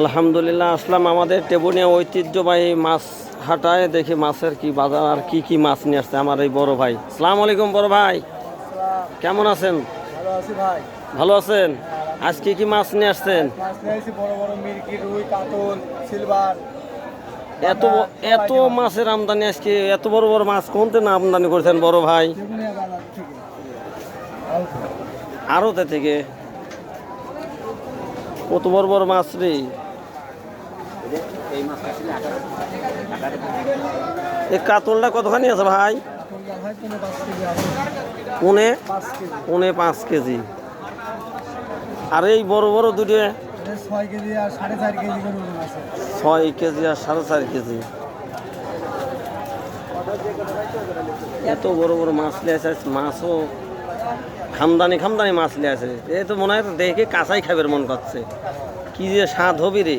আলহামদুলিল্লাহ আসলাম আমাদের টেবুনিয়া ঐতিহ্যবাহী মাছ হাটায় দেখি মাছের কি বাজার আর কি কি মাছ নিয়ে আসছে আমার এই বড় ভাই। সালাম আলাইকুম বড় ভাই। কেমন আছেন? ভালো আছেন? আজ কি কি মাছ নিয়ে আসছেন? এত এত মাছের আমদানি আজকে এত বড় বড় মাছ কোনতে না আমদানি করেছেন বড় ভাই? আরতে থেকে। কত বড় বড় মাছ রে? এই কাতলটা কতখানি আছে ভাই? পুনে? পুনে পাঁচ কেজি। আর এই বড় বড় দুটো? ছয় কেজি আর সাড়ে চার কেজি। এত বড় বড় মাছ লিয়ে আছে মাছও খামদানি খামদানি মাছ লিয়ে আছে এই তো মনে হয় দেখে কাঁচাই খাবার মন করছে। কি যে স্বাদ হবি রে।